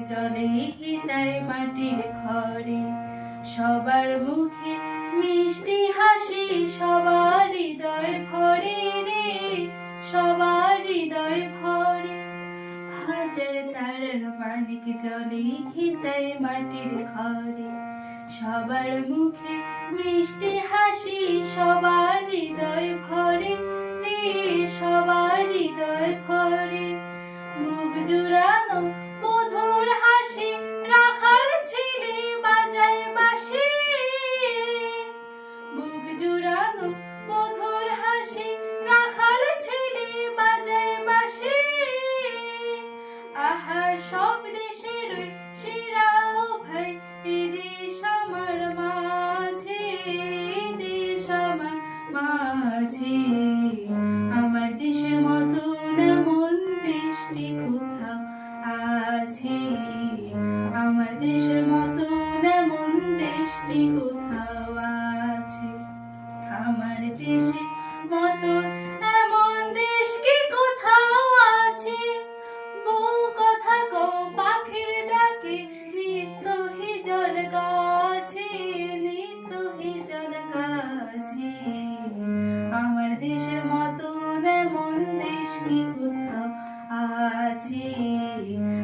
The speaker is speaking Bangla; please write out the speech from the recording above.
জলে হিতায় মাটির ঘরে? সবার মুখে মিষ্টি হাসি, সবার হৃদয় ভরে রে, সবার হৃদয় ভরে। হাজার তারার মানিক জলে হিতায় মাটির ঘরে? সবার মুখে মিষ্টি হাসি, সবার হৃদয় ভরে মাঝে আমার দেশের মতো এমন দেশটি কোথাও আছে? আমার দেশের মতো এমন দেশটি কোথাও আছে? আমার দেশের মতো এমন দেশ কি কোথাও আছে? বহু কথা গো পাখির ডাকে, নিত্য হিজল গাছে, নিত্য হিজল গাছে। 记忆。